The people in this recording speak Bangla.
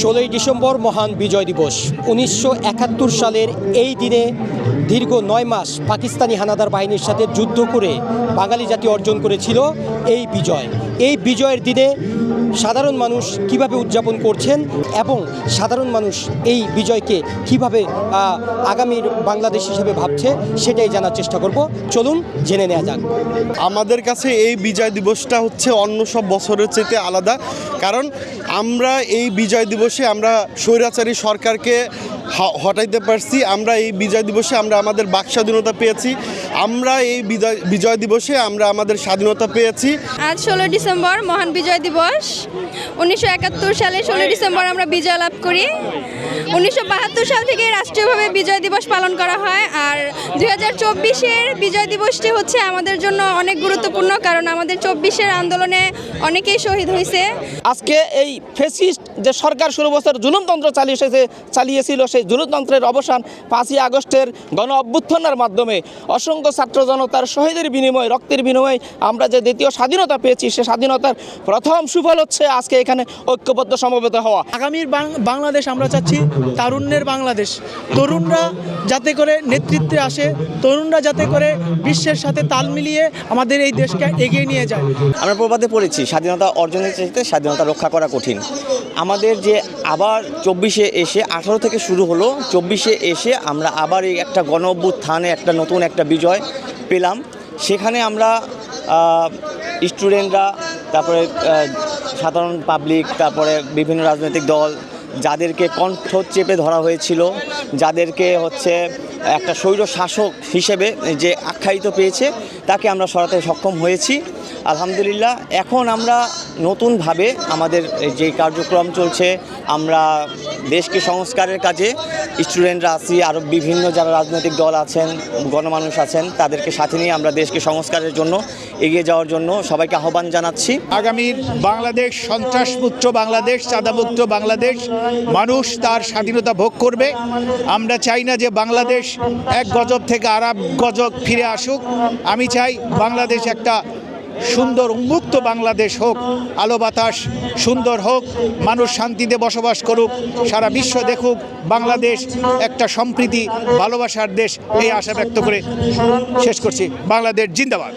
ষোলোই ডিসেম্বর মহান বিজয় দিবস। উনিশশো একাত্তর সালের এই দিনে দীর্ঘ নয় মাস পাকিস্তানি হানাদার বাহিনীর সাথে যুদ্ধ করে বাঙালি জাতি অর্জন করেছিল এই বিজয়। এই বিজয়ের দিনে সাধারণ মানুষ কীভাবে উদযাপন করছেন এবং সাধারণ মানুষ এই বিজয়কে কীভাবে আগামীর বাংলাদেশ হিসেবে ভাবছে সেটাই জানার চেষ্টা করব। চলুন জেনে নেওয়া যাক। আমাদের কাছে এই বিজয় দিবসটা হচ্ছে অন্য সব বছরের চেয়ে আলাদা। কারণ আমরা এই বিজয় দিবসে আমরা স্বৈরাচারী সরকারকে হটাইতে পারছি। আমরা এই বিজয় দিবসে আমরা আমাদের বাক স্বাধীনতা পেয়েছি। আমরা এই বিজয় বিজয় দিবসে আমরা আমাদের স্বাধীনতা পেয়েছি। আজ ষোলো ডিসেম্বর মহান বিজয় দিবস। উনিশশো একাত্তর সালে ষোলো ডিসেম্বর আমরা বিজয় লাভ করি। উনিশশো বাহাত্তর সাল থেকে রাষ্ট্রীয়ভাবে বিজয় দিবস পালন করা হয়। আর দুই হাজার চব্বিশের বিজয় দিবসটি হচ্ছে আমাদের জন্য অনেক গুরুত্বপূর্ণ কারণ আমাদের চব্বিশের আন্দোলনে অনেকেই শহীদ হয়েছে। আজকে এই ফেসিস্ট যে সরকার ষোলো বছর জুলুমতন্ত্র চালিয়ে এসেছে চালিয়েছিল সেই জুলুমতন্ত্রের অবসান পাঁচই আগস্টের গণ অভ্যুত্থানের মাধ্যমে। অসংখ্য ছাত্র জনতার শহীদের বিনিময়ে রক্তের বিনিময়ে আমরা যে দ্বিতীয় স্বাধীনতা পেয়েছি সে স্বাধীনতার প্রথম সুফল হচ্ছে আজকে এখানে ঐক্যবদ্ধ সমবেত হওয়া। আগামীর বাংলাদেশ আমরা চাচ্ছি তারুণ্যের বাংলাদেশ। তরুণরা যাতে করে নেতৃত্বে আসে তরুণরা যাতে করে বিশ্বের সাথে তাল মিলিয়ে আমাদের এই দেশকে এগিয়ে নিয়ে যায়। আমরা প্রবাদে পড়েছি স্বাধীনতা অর্জনের চাইতে স্বাধীনতা রক্ষা করা কঠিন। আমাদের যে আবার চব্বিশে এসে আঠারো থেকে শুরু হলো চব্বিশে এসে আমরা আবার এই একটা গণ অভ্যুত্থানে একটা নতুন একটা বিজয় পেলাম। সেখানে আমরা স্টুডেন্টরা তারপরে সাধারণ পাবলিক তারপরে বিভিন্ন রাজনৈতিক দল, যাদেরকে কণ্ঠ চেপে ধরা হয়েছিল, যাদেরকে হচ্ছে একটা স্বৈর শাসক হিসেবে যে আখ্যায়িত পেয়েছে, তাকে আমরা সরাতে সক্ষম হয়েছি। আলহামদুলিল্লাহ, এখন আমরা নতুনভাবে আমাদের যে কার্যক্রম চলছে, আমরা দেশকে সংস্কারের কাজে স্টুডেন্টরা আছি আরও বিভিন্ন যারা রাজনৈতিক দল আছেন, গণমানুষ আছেন, তাদেরকে সাথে নিয়ে আমরা দেশকে সংস্কারের জন্য এগিয়ে যাওয়ার জন্য সবাইকে আহ্বান জানাচ্ছি। আগামী বাংলাদেশ, সন্ত্রাসমুক্ত বাংলাদেশ, চাঁদামুক্ত বাংলাদেশ, মানুষ তার স্বাধীনতা ভোগ করবে। আমরা চাই না যে বাংলাদেশ এক গজব থেকে আর গজব ফিরে আসুক। আমি চাই বাংলাদেশ একটা সুন্দর উন্মুক্ত বাংলাদেশ হোক, আলো বাতাস সুন্দর হোক, মানুষ শান্তিতে বসবাস করুক, সারা বিশ্ব দেখুক, বাংলাদেশ একটা সম্প্রীতি, ভালোবাসার দেশ, এই আশা ব্যক্ত করে শেষ করছি। বাংলাদেশ জিন্দাবাদ।